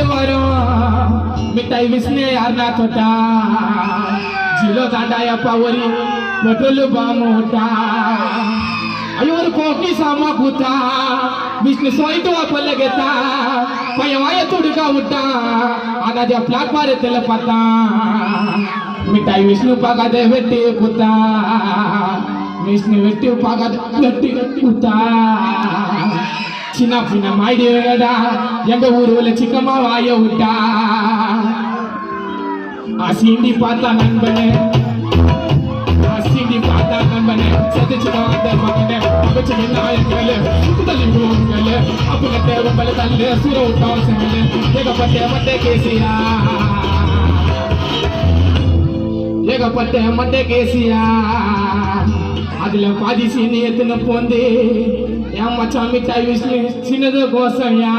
பல்லு வரும் மிட்டாய் விஷ்ணு யாருனா தொட்டா ஜிலோ தாண்டாயப்பா ஒரு பெட்ரோல் பாமூட்டா ஐயோ ஒரு கோக்கி சாமா கூத்தா விஷ்ணு சோயிட்டு பல்லகெத்தா பையன் வாய துடுக்கா விட்டா அதாவது பிளாட்பாரத்தில் பார்த்தா மிட்டாய் விஷ்ணு பார்க்காத வெட்டி குத்தா விஷ்ணு வெட்டி பார்க்காத வெட்டி குத்தா சின்ன பின்ன மாயிடுவேடா எங்க ஊருல சிக்கமா வாய விட்டா. அசிண்டி பார்த்தா நண்பனே அசிண்டி பார்த்தா நண்பனே. சதிச்சுடா அந்த மகனே பகச்சு நாயங்களே சுத்தலி போங்களே அப்பல தேவ பல தல்லே சுர விட்டோம் செங்கலே ஏகப்பட்ட மட்டே கேசியா ஏகப்பட்ட மட்டே கேசியா? அதுல பாதி சீனி எத்தனை போந்து என் மச்சான் மிட்டாய் விஷ்ணு சின்னது கோசம்யா